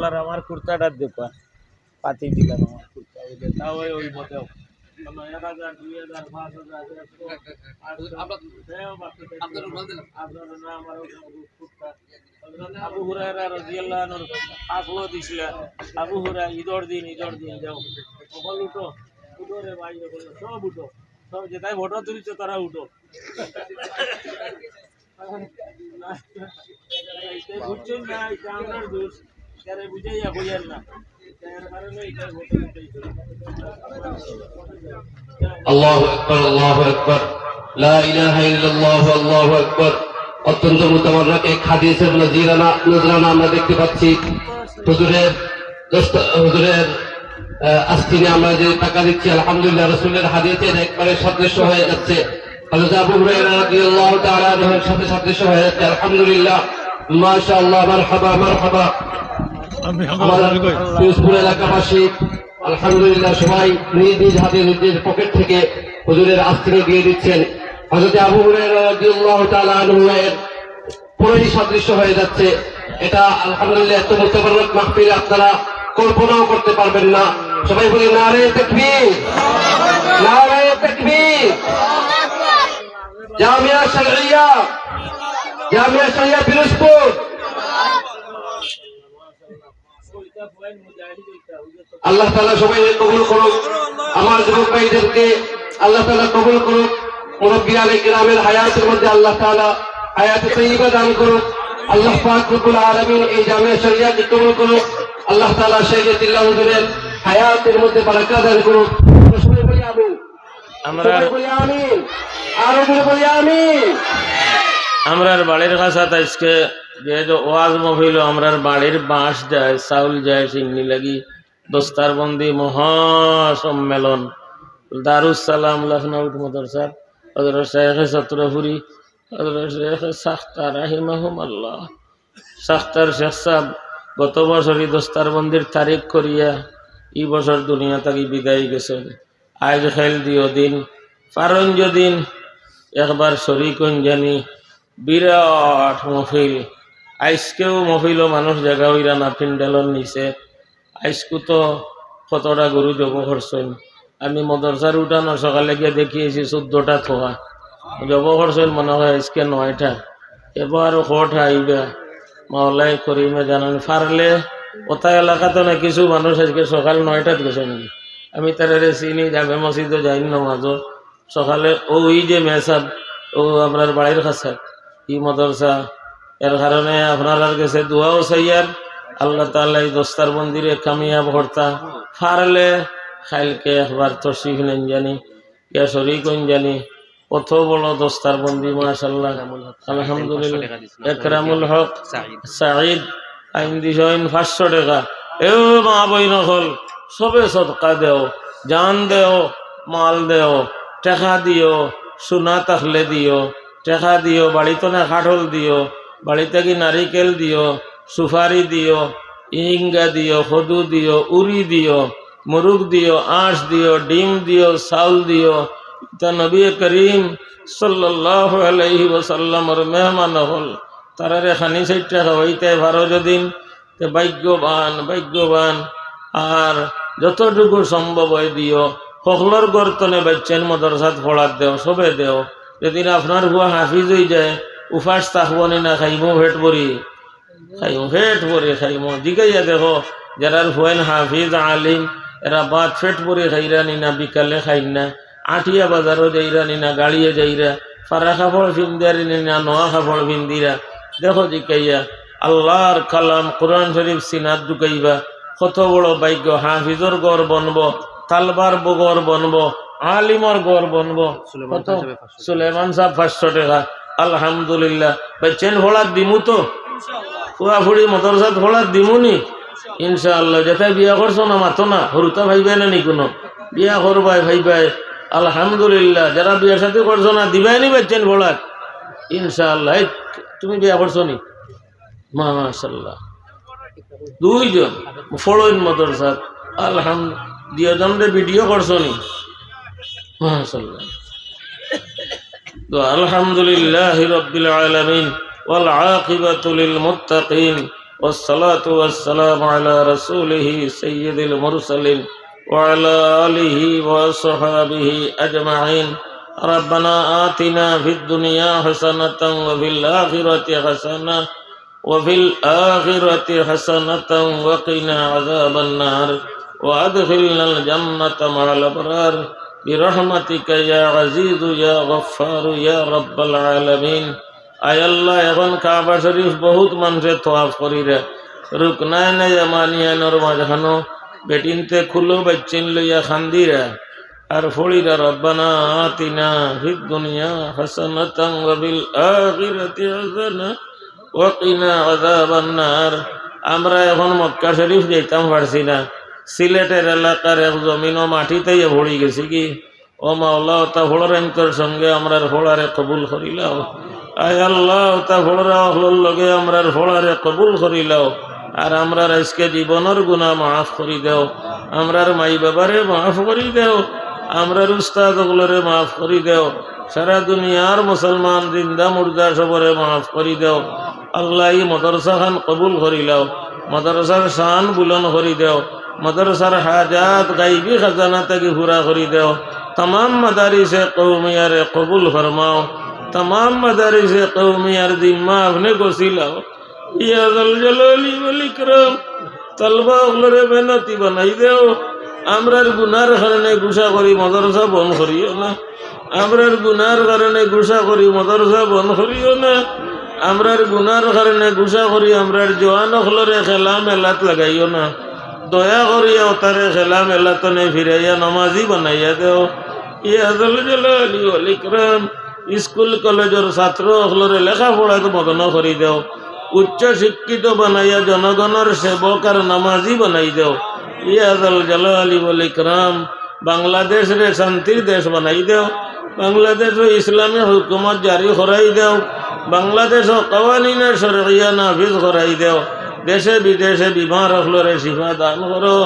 বলার আমার কুর্তাটা দেখো পাতি দিলাম আমার কুর্তা ওই তাও ওই মতেও আবু হুরায়রা রাদিয়াল্লাহু আসলো দিছিল আবু হুরায়রা ঈদর দিন ঈদর দিন যাও সকল উঠো উঠো রে ভাই সব উঠো সব যেটাই ভোটো তুলছো তারা উঠো না এটা আপনার দোষ আমরা দেখতে পাচ্ছি। হুজুরের হুজুরের আস্তিনে আমরা যে টাকা দিচ্ছি, আলহামদুলিল্লাহ, রসুলের হাদিসের একবারে সদৃশ্য হয়ে যাচ্ছে। সাথে সদৃশ্য হয়ে যাচ্ছে। আলহামদুলিল্লাহ। মাশাআল্লাহ, মারহাবা মারহাবা। আমার এলাকাবাসী আলহামদুলিল্লাহ সবাই নিজ নিজ হাতে নিজের পকেট থেকে হুজুরের আস্তিনে দিয়ে দিচ্ছেন। হজরত আবু তাআলা পুরোই সদৃশ্য হয়ে যাচ্ছে। এটা আলহামদুলিল্লাহ এত মুতাবারক মাহফিল আপনারা কল্পনাও করতে পারবেন না। সবাই বলি নারে তাকবীর নারে তাকবীর। জামিয়া শরঈয়া জামিয়া শরঈয়া পিরোজপুর। আল্লাহ তালা সবাই কবুল করুক। আমার যুবক ভাইদেরকে আল্লাহ তালা কবুল করুক। মুরব্বী আলী গ্রামের হায়াতের মধ্যে আল্লাহ তালা হায়াতে তৈবা দান করুক। আল্লাহ পাক আলামিন এই জামিয়া শরিয়াকে কবুল করুক। আল্লাহ তালা শেখ দিল্লাহ হুজুরের হায়াতের মধ্যে বারাকা দান করুক। আমরা সবাই বলি আমিন। আমরা বলি আমিন। আরও বলি আমিন। আমরার বাড়ির কাছাত আজকে যেহেতু ওয়াজ মহিল আমরার বাড়ির বাঁশ যায় চাউল যায় চিংনি লাগি। দস্তার বন্দি মহা সম্মেলন দারুসালাম লখনৌ মদরসার হজরত শেখ চত্রপুরি হজরত শেখ সাখতার রাহিমাহুম আল্লাহ সাখতার শেখ সাহ গত বছরই দস্তার বন্দির তারিখ করিয়া এই বছর দুনিয়া থাকি বিদায় গেছে আজ খেল দিও দিন, পারঞ্জ দিন, একবার শরিকন জানি। বিরাট মফিল আইসকেও মফিলও মানুষ জায়গা হইরা না পিন্ডালর নিচে আইসকু তো কতটা গরু জব করছেন? আমি মদরসার উঠানো সকালে গিয়ে দেখিয়েছি চোদ্দটা থোয়া জব করছেন মনে হয় আজকে নয়টা। এবার হট আইবা মাওলাই করিমে জানান ফারলে ওটা এলাকাতে না কিছু মানুষ আজকে সকাল নয়টাত গেছে নাকি? আমি তারা চিনি যাবে মসজিদও যাই নামাজও সকালে ও ওই যে মেসাব ও আপনার বাড়ির কাছে ই মদরসা এর কারণে আপনার কাছে দোয়াও সাইয়ার আল্লাহ তাআলা এই দস্তার মন্দিরে কামিয়াব হর্তা ফারলে খাইলকে একবার তসিফ নেন জানি ইয়া শরিক জানি। কত বড় দস্তার বন্দি মাশাল্লাহ আলহামদুলিল্লাহ। একরামুল হক, সাঈদ। আইন দিছেন পাঁচশো টাকা। এ মা বই নকল সবে সদকা দেও, জান দেও, মাল দেও, টাকা দিও, সোনা তাহলে দিও, টাকা দিও, বাড়িতে না কাঠল দিও, বাড়িতে কি নারিকেল দিও সুপারি দিও ইঙ্গা দিও সদু দিও, উরি দিও, মুরুগ দিও, আঁশ দিও, ডিম দিও, চাউল দিও। তা নবী করিম আলাইহি ওসাল্লামর মেহমান হল। তারারে খানি চাইটা খাওয়াইতে বারো দিন তে ভাগ্যবান ভাগ্যবান। আর যতটুকু সম্ভব হয় দিও। সকলের গর্তনে বাচ্চান মদরসাত পড়াত দেও, সবে দেও। যেদিন আপনার হুয়া হাফিজ হয়ে যায়, উফাস থাকব নি খাইমো ভেট পরি খাইমো ফেট পরি খাইমো জিগাইয়া দেখো যারার হুয়েন হাফিজ আলিম এরা বাদ ফেট পরে খাইরা নি বিকালে খাই না। আঠিয়া বাজারও যাইরা নি না গাড়িয়ে যাইরা ফারা কাপড় ফিন্দারি নি না নোয়া কাপড় ফিন্দিরা দেখো জিকাইয়া আল্লাহর কালাম কোরআন শরীফ সিনাত ঢুকাইবা। কত বড় ভাগ্য হাফিজর গড় বনব তালবার বগর বনব আলিমর গড় বনব। কত? সুলেমান সাহেব পাঁচশো টাকা। আলহামদুলিল্লাহ। বেচেন ভোলার দিমু তো? ফুড়ি মদরসাত ভোলার দিমুনি। ইনশাআল্লাহ যেতে বিয়া করছ না মাতো না হরুতা ভাইবাই না নি কোনো? বিয়া করবাই ভাইবাই আলহামদুলিল্লাহ যারা বিয়ার সাথে করছ না দিবাই নি বেচেন ভোলার ইনশাআল্লাহ তুমি বিয়া করছ নি? মাশাল্লাহ দুইজন ফড়ইন মদরসাত আলহাম দুজনরে ভিডিও করছ নি? মাশাল্লাহ আলহামদুলিল্লাহ রব্বিল আলামিন। والعاقبة للمتقين والصلاة والسلام على رسوله سيد المرسلين وعلى آله وصحابه أجمعين. ربنا آتنا في الدنيا حسنة وفي الآخرة حسنة وفي الآخرة حسنة وقنا عذاب النار وأدخلنا الجنة مع الأبرار. برحمتك يا عزيز يا غفار يا رب العالمين. আয় আল্লাহ, এখন কাবা শরীফ বহুত মানুষের তোয়াফ করি রে রুকনায় না জামানিয়ানোর মাঝখানো। বেটিনতে খুলো বেচিন লইয়া খান্দি রে আর ফড়িরা, রব্বানা আতিনা ফিদ দুনিয়া হাসানাতান ওয়া বিল আখিরাতি হাসানা ওয়া কিনা আমরা এখন মক্কা শরীফ যেতাম পারছি না। সিলেটের এলাকার এক ও মাটিতেই ভরি গেছি কি? ও মাওলা, তা ভোড়ারেন্তর সঙ্গে আমরার ভোড়ারে কবুল করিলাও আয় তা ফোড়া হল লগে আমরার ফোড়ারে কবুল করি লও। আর আমরার আজকে জীবনের গুণা মাফ করি দেও। আমরার মাই বাবারে মাফ করি দেও। আমরার উস্তাদগুলোরে মাফ করি দেও। সারা দুনিয়ার মুসলমান জিন্দা মুর্দা সবরে মাফ করি দেও। আল্লাহ মদরসা খান কবুল করি লও। মদরসার শান বুলন করি দেও। মদরসার হাজাত গাইবি খাজানা তাকে হুরা করি দেও। তমাম মাদারিসে কৌমিয়ারে কবুল ফরমাও। তমাম মাদারিসে কৌমিয়ার জিম্মা আপনি গছিলাও ইয়াদল জলি বলিক্রম তলবা ওগুলোরে বেনতি বানাই দেও আমরার গুনার কারণে গুসা করি মদরসা বন করিও না আমরার গুনার কারণে গুসা করি মদরসা বন করিও না আমরার গুনার কারণে গুসা করি আমরার জোয়ান হলরে খেলা মেলাত লাগাইও না দয়া করিয়া তারে খেলা মেলাতনে ফিরাইয়া নমাজি বানাইয়া দেও ইয়াদল জলি অলিক্রম স্কুল, কলেজের ছাত্র অখলরে লেখাপড়াকে মগ্ন করি দেও। উচ্চ শিক্ষিত বানাইয়া জনগণের সেবক আর নামাজি বানাই দেও। ইয়াদল জলালি ওয়াল ইকরাম, বাংলাদেশরে শান্তির দেশ বানাই দেও। বাংলাদেশ ইসলামী হুকুমত জারি করাই দেও। বাংলাদেশ কওয়ানিনের সরিয়া নাফিজ করাই দেও। দেশে বিদেশে বিমার হলরে শিফা দান করো।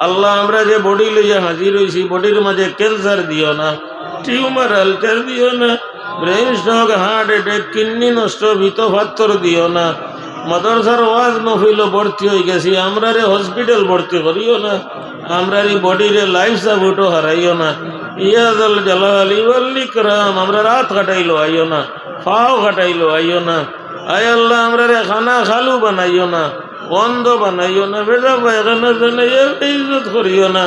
আল্লাহ আমরা যে বডি লইয়া হাজির হয়েছি বডির মাঝে ক্যান্সার দিও না। টিউমার আলচার দিও না brain stroke heart attack kidney নষ্ট, ভিত ফাত্তর দিও না। মাদ্রাসার ওয়াজ মফিল ভর্তি হয়ে গেছি আমরা রে হসপিটাল ভর্তি করিও না আমরা রে বডিরে লাইফ সাপোর্টও হারাইও না। ইয়াদল জালালি ওয়াল্লিকরাম আমরা রাত কাটাইলো আইও না ফাও কাটাইলো আইও না। আয় আল্লাহ আমরা রে খানা খালু বানাইও না, বন্ধ বানাইও না বেটা পায়খানা জানাইয়া ইজ্জত করিও না।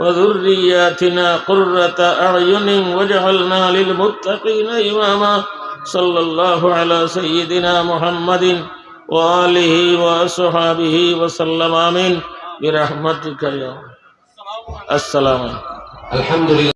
وذرياتنا قرة أعين وجعلنا للمتقين إماما. صلى الله على سيدنا محمد وآله وصحابه وسلم. آمين. برحمتك يا السلام الحمد لله.